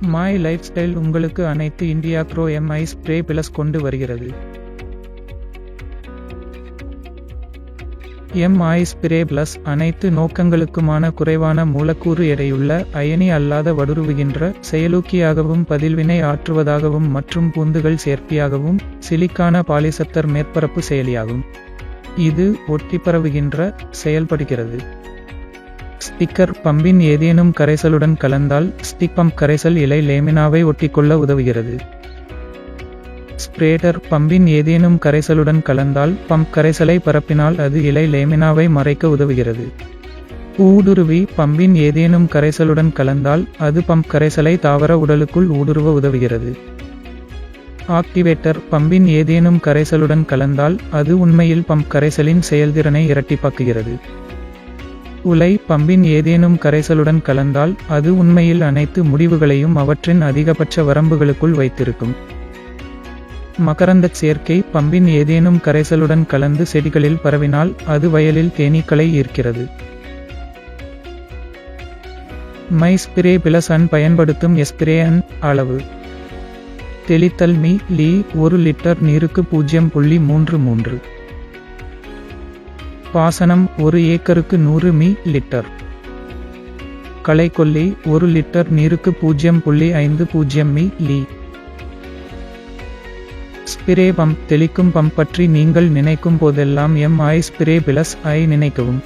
மாய் life style உங்களுக்கு அனைத்து India grow MI spray plus கொண்டு வருகிறது. எம்ஐ ஸ்ப்ரே பிளஸ் அனைத்து நோக்கங்களுக்குமான குறைவான மூலக்கூறு எடையுள்ள அயனி அல்லாத வடுருவுகின்ற செயலூக்கியாகவும் பதில்வினை ஆற்றுவதாகவும் மற்றும் பூந்துகள் சேர்ப்பியாகவும் சிலிக்கான பாலிசத்தர் மேற்பரப்பு செயலியாகும். இது ஒட்டி பரவுகின்ற செயல்படுகிறது. ஸ்டிக்கர் பம்பின் ஏதேனும் கரைசலுடன் கலந்தால் ஸ்டிக் பம்ப் கரைசல் இலை லேமினாவை ஒட்டிக்கொள்ள உதவுகிறது. ஸ்ப்ரேடர் பம்பின் ஏதேனும் கரைசலுடன் கலந்தால் பம்ப் கரைசலை பரப்பினால் அது இலை லேமினாவை மறைக்க உதவுகிறது. ஊடுருவி பம்பின் ஏதேனும் கரைசலுடன் கலந்தால் அது பம்ப் கரைசலை தாவர உடலுக்குள் ஊடுருவ உதவுகிறது. ஆக்டிவேட்டர் பம்பின் ஏதேனும் கரைசலுடன் கலந்தால் அது உண்மையில் பம்ப் கரைசலின் செயல்திறனை இரட்டிப்பாக்குகிறது. உலை பம்பின் ஏதேனும் கரைசலுடன் கலந்தால் அது உண்மையில் அனைத்து முடிவுகளையும் அவற்றின் அதிகபட்ச வரம்புகளுக்குள் வைத்திருக்கும். மகரந்தச் சேர்க்கை பம்பின் ஏதேனும் கரைசலுடன் கலந்து செடிகளில் பரவினால் அது வயலில் தேனீக்களை ஈர்க்கிறது. மை ஸ்பிரே பிளசன் பயன்படுத்தும் எஸ்பிரேயன் அளவு. தெளித்தல் மீ லீ ஒரு லிட்டர் நீருக்கு பூஜ்ஜியம் புள்ளி மூன்று மூன்று. பாசனம் ஒரு ஏக்கருக்கு நூறு மீ லிட்டர். களைக்கொல்லி ஒரு லிட்டர் நீருக்கு பூஜ்ஜியம் புள்ளி ஐந்து பூஜ்ஜியம் மீ லீ. ஸ்பிரே பம்ப் தெளிக்கும் பம்ப் பற்றி நீங்கள் நினைக்கும் போதெல்லாம் எம் ஐ ஸ்பிரே பிளஸ் ஐ நினைக்கவும்.